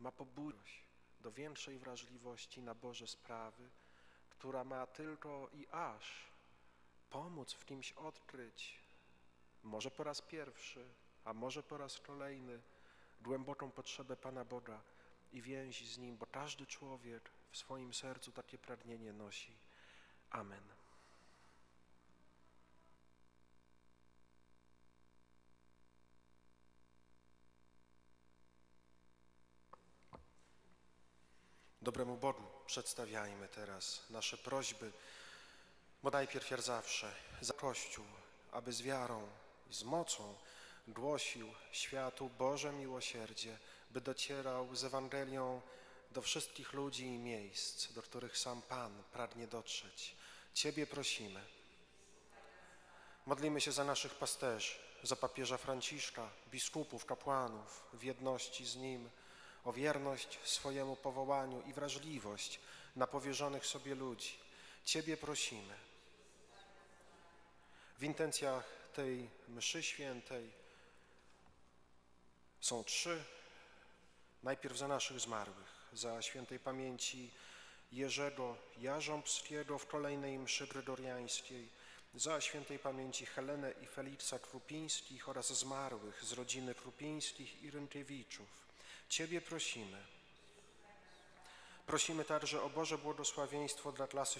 ma pobudzić do większej wrażliwości na Boże sprawy, która ma tylko i aż pomóc w kimś odkryć, może po raz pierwszy, a może po raz kolejny, głęboką potrzebę Pana Boga i więź z Nim, bo każdy człowiek w swoim sercu takie pragnienie nosi. Amen. Dobremu Bogu przedstawiajmy teraz nasze prośby, bo najpierw jak zawsze za Kościół, aby z wiarą i z mocą głosił światu Boże miłosierdzie, by docierał z Ewangelią do wszystkich ludzi i miejsc, do których sam Pan pragnie dotrzeć. Ciebie prosimy. Modlimy się za naszych pasterzy, za papieża Franciszka, biskupów, kapłanów, w jedności z nim, o wierność swojemu powołaniu i wrażliwość na powierzonych sobie ludzi. Ciebie prosimy. W intencjach tej mszy świętej są trzy. Najpierw za naszych zmarłych, za świętej pamięci Jerzego Jarząbskiego w kolejnej mszy gregoriańskiej, za świętej pamięci Helenę i Feliksa Krupińskich oraz zmarłych z rodziny Krupińskich i Rynkiewiczów. Ciebie prosimy. Prosimy także o Boże błogosławieństwo dla klasy